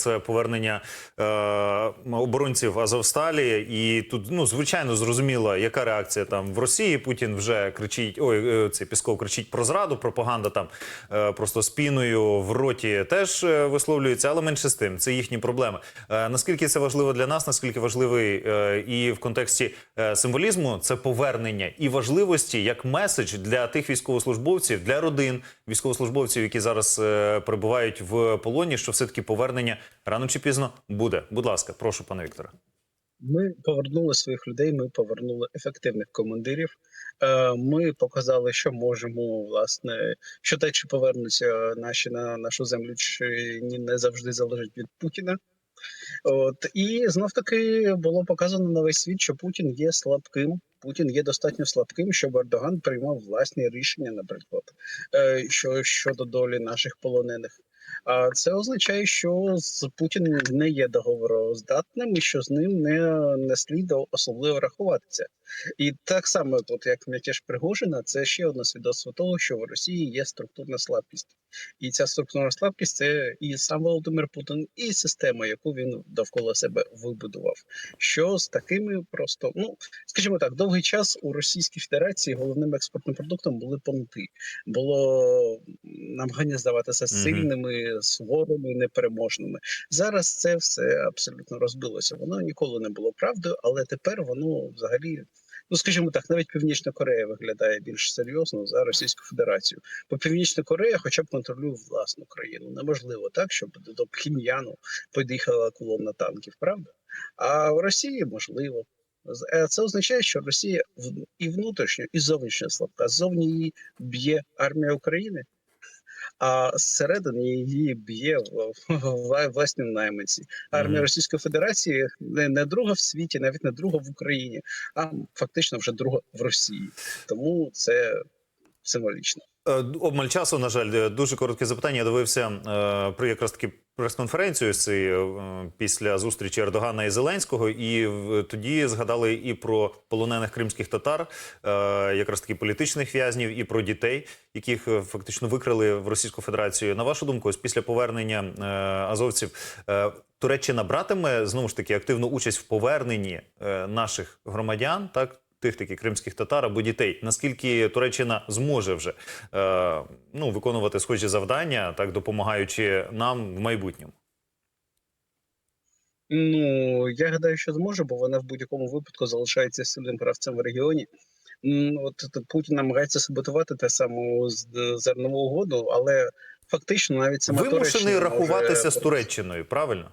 Це повернення е, оборонців Азовсталі, і тут ну звичайно зрозуміло, яка реакція там в Росії. Путін вже кричить: ой, е, цей Пісков кричить про зраду. Пропаганда там е, просто спіною в роті теж е, висловлюється, але менше з тим, це їхні проблеми. Е, наскільки це важливо для нас? Наскільки важливий е, і в контексті е, символізму це повернення і важливості як меседж для тих військовослужбовців, для родин військовослужбовців, які зараз е, перебувають в полоні, що все таки повернення рано чи пізно буде. Будь ласка, прошу, пане Вікторе. Ми повернули своїх людей. Ми повернули ефективних командирів. Е, Ми показали, що можемо, власне, що те, чи повернуться наші на нашу землю, чи ні, не завжди залежить від Путіна. От і знов таки було показано на весь світ, що Путін є слабким. Путін є достатньо слабким, щоб Ердоган приймав власні рішення, наприклад, е, що щодо долі наших полонених. Це означає, що з Путіним не є договороздатним і що з ним не, не слід особливо рахуватися. І так само, тут як м'ятеж Пригожина, це ще одне свідоцтво того, що в Росії є структурна слабкість, і ця структурна слабкість це і сам Володимир Путін, і система, яку він довкола себе вибудував. Що з такими просто ну скажімо так, довгий час у Російській Федерації головним експортним продуктом були понти. Було намагання здаватися Мгм. Сильними, суворими, непереможними. Зараз це все абсолютно розбилося. Воно ніколи не було правдою, але тепер воно взагалі. Ну, скажімо так, навіть Північна Корея виглядає більш серйозно за Російську Федерацію. Бо Північна Корея, хоча б контролює власну країну. Неможливо так, щоб до Пхіньяну під'їхала колона танків, правда? А в Росії можливо. Е, Це означає, що Росія і внутрішньо, і зовнішньо слабка. Ззовні її б'є армія України, а зсередини її б'є власні найманці. Армія Російської Федерації не, не друга в світі, навіть не друга в Україні, а фактично вже друга в Росії. Тому це символічно. Е, Обмаль часу, на жаль, Е, дуже коротке запитання. Я дивився е, про якраз таки прес-конференцію е, після зустрічі Ердогана і Зеленського, і в- тоді згадали і про полонених кримських татар, е, якраз таки політичних в'язнів, і про дітей, яких е, фактично викрили в Російську Федерацію. На вашу думку, ось після повернення е, азовців е, Туреччина братиме знову ж таки активну участь в поверненні е, наших громадян, так. Тих таких кримських татар або дітей, наскільки Туреччина зможе вже е, ну, виконувати схожі завдання, так допомагаючи нам в майбутньому. Ну я гадаю, що зможе, бо вона в будь-якому випадку залишається сильним гравцем в регіоні. От Путін намагається саботувати те саму з- зернову угоду, але фактично навіть сама Вимушений Туреччина рахуватися може... з Туреччиною, правильно?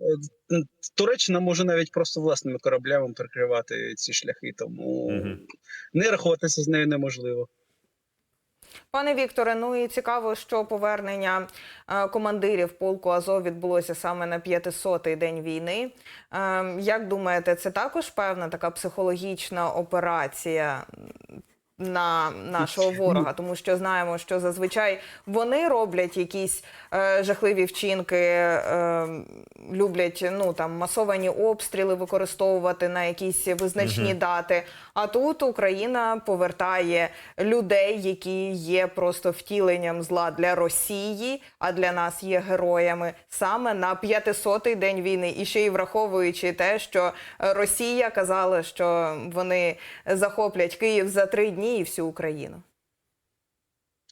Е, Туреччина може навіть просто власними кораблями прикривати ці шляхи, тому Мгм. не рахуватися з нею неможливо. Пане Вікторе, ну і цікаво, що повернення е, командирів полку Азов відбулося саме на 500-й день війни. Е, Як думаєте, це також певна така психологічна операція на нашого ворога? Тому що знаємо, що зазвичай вони роблять якісь е, жахливі вчинки, е, люблять ну там масовані обстріли використовувати на якісь визначні дати. А тут Україна повертає людей, які є просто втіленням зла для Росії, а для нас є героями саме на 500-й день війни. І ще й враховуючи те, що Росія казала, що вони захоплять Київ за три дні і всю Україну.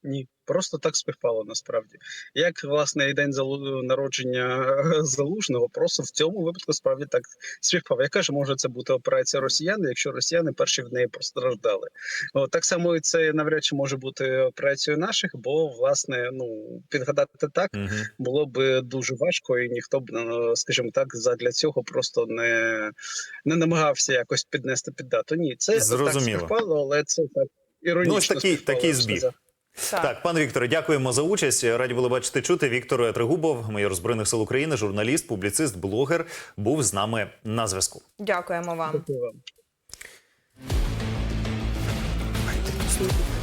Ні, просто так співпало насправді. Як власне і день народження е, залужного, просто в цьому випадку справді так співпав. Яка ж може це бути операція росіян, якщо росіяни перші в неї постраждали? От, так само і це навряд чи може бути операцією наших, бо власне ну підгадати так Угу. було б дуже важко, і ніхто б, е, скажімо так, задля цього просто не, не намагався якось піднести під дату. Ні, це Зрозуміло. так співпало, але це так іронічно. Ну, ось такий- співпало, такий збіг. Сказав. Так. пане Вікторе, дякуємо за участь. Раді були бачити чути. Віктор Тригубов, майор збройних сил України, журналіст, публіцист, блогер, був з нами на зв'язку. Дякуємо вам. Дякую вам.